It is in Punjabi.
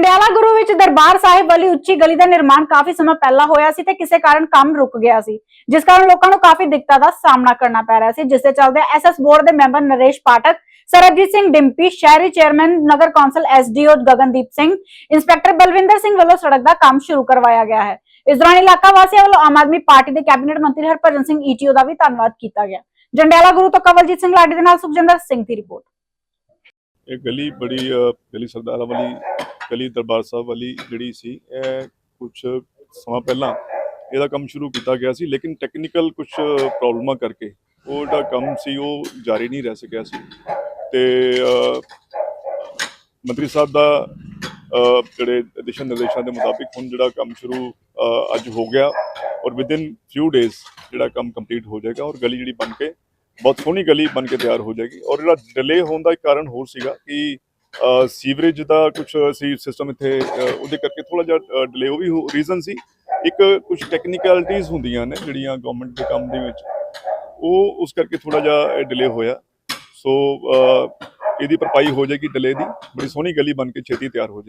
ਜੰਡਿਆਲਾ ਗੁਰੂ ਵਿੱਚ ਦਰਬਾਰ ਸਾਹਿਬ ਵਾਲੀ ਉੱਚੀ ਗਲੀ ਦਾ ਨਿਰਮਾਣ ਕਾਫੀ ਸਮਾਂ ਪਹਿਲਾਂ ਹੋਇਆ ਸੀ ਤੇ ਕਿਸੇ ਕਾਰਨ ਕੰਮ ਰੁਕ ਗਿਆ ਸੀ, ਜਿਸ ਕਾਰਨ ਲੋਕਾਂ ਨੂੰ ਕਾਫੀ ਦਿੱਕਤਾਂ ਦਾ ਸਾਹਮਣਾ ਕਰਨਾ ਪੈ ਰਿਹਾ ਸੀ, ਜਿਸ ਦੇ ਚੱਲਦੇ ਐਸਐਸ ਬੋਰਡ ਦੇ ਮੈਂਬਰ ਨਰੇਸ਼ ਪਾਠਕ, ਸਰਬਜੀਤ ਸਿੰਘ ਡਿੰਪੀ, ਸ਼ਹਿਰੀ ਚੇਅਰਮੈਨ ਨਗਰ council SDO Gagandeep Singh, inspector Balwinder Singh ਵੱਲੋਂ ਸੜਕ ਦਾ ਕੰਮ ਸ਼ੁਰੂ ਕਰਵਾਇਆ ਗਿਆ ਹੈ। ਇਸ ਦੌਰਾਨ ਇਲਾਕਾ ਵਾਸੀਆਂ ਵੱਲੋਂ ਆਮ ਆਦਮੀ ਪਾਰਟੀ ਦੇ ਕੈਬਨਿਟ ਮੰਤਰੀ ਹਰਭਜਨ ਸਿੰਘ ਈਟੀਓ ਦਾ ਵੀ ਧੰਨਵਾਦ ਕੀਤਾ ਗਿਆ। ਜੰਡਿਆਲਾ ਗੁਰੂ ਤੋਂ ਕਵਲਜੀਤ ਸਿੰਘ ਲਾਡੀ ਦੇ ਨਾਲ ਸੁਖਜਿੰਦਰ ਸਿੰਘ ਦੀ ਰਿਪੋਰਟ। ਇਹ ਗਲੀ ਬੜੀ ਗਲੀ ਸਰਦਾਰਾਂ ਵਾਲੀ ਗਲੀ ਦਰਬਾਰ ਸਾਹਿਬ ਵਾਲੀ ਜਿਹੜੀ ਸੀ, ਇਹ ਕੁਝ ਸਮਾਂ ਪਹਿਲਾਂ ਇਹਦਾ ਕੰਮ ਸ਼ੁਰੂ ਕੀਤਾ ਗਿਆ ਸੀ, ਲੇਕਿਨ ਟੈਕਨੀਕਲ ਕੁਝ ਪ੍ਰੋਬਲਮਾਂ ਕਰਕੇ ਉਹ ਜਿਹੜਾ ਕੰਮ ਸੀ, ਉਹ ਜਾਰੀ ਨਹੀਂ ਰਹਿ ਸਕਿਆ ਸੀ। ਤੇ ਮੰਤਰੀ ਸਾਹਿਬ ਦਾ ਜਿਹੜੇ ਦਿਸ਼ਾ ਨਿਰਦੇਸ਼ਾਂ ਦੇ ਮੁਤਾਬਿਕ ਹੁਣ ਜਿਹੜਾ ਕੰਮ ਸ਼ੁਰੂ ਅੱਜ ਹੋ ਗਿਆ ਔਰ ਵਿਦਿਨ ਫਿਊ ਡੇਜ਼ ਜਿਹੜਾ ਕੰਮ ਕੰਪਲੀਟ ਹੋ ਜਾਏਗਾ ਔਰ ਗਲੀ ਜਿਹੜੀ ਬਣ ਕੇ, ਬਹੁਤ ਸੋਹਣੀ ਗਲੀ ਬਣ ਕੇ ਤਿਆਰ ਹੋ ਜਾਏਗੀ ਔਰ ਜਿਹੜਾ ਡਿਲੇ ਹੋਣ ਦਾ ਇੱਕ ਕਾਰਨ ਹੋਰ ਸੀਗਾ ਕਿ ਸੀਵਰੇਜ ਦਾ ਕੁਝ ਸੀ ਸਿਸਟਮ ਇੱਥੇ ਉਹਦੇ ਕਰਕੇ ਥੋੜਾ ਜਿਹਾ ਡਿਲੇ ਵੀ ਹੋ ਰੀਜ਼ਨ ਸੀ। ਇੱਕ ਕੁਝ ਟੈਕਨੀਕਲਿਟੀਜ਼ ਹੁੰਦੀਆਂ ਨੇ ਜਿਹੜੀਆਂ ਗਵਰਨਮੈਂਟ ਦੇ ਕੰਮ ਦੇ ਵਿੱਚ। ਉਹ ਉਸ ਕਰਕੇ ਥੋੜਾ ਜਿਹਾ ਡਿਲੇ ਹੋਇਆ। ਸੋ ਇਹਦੀ ਭਰਪਾਈ ਹੋ ਜਾਏਗੀ ਡਿਲੇ ਦੀ। ਬੜੀ ਸੋਹਣੀ ਗਲੀ ਬਣ ਕੇ ਛੇਤੀ ਤਿਆਰ ਹੋ ਜਾਏਗੀ।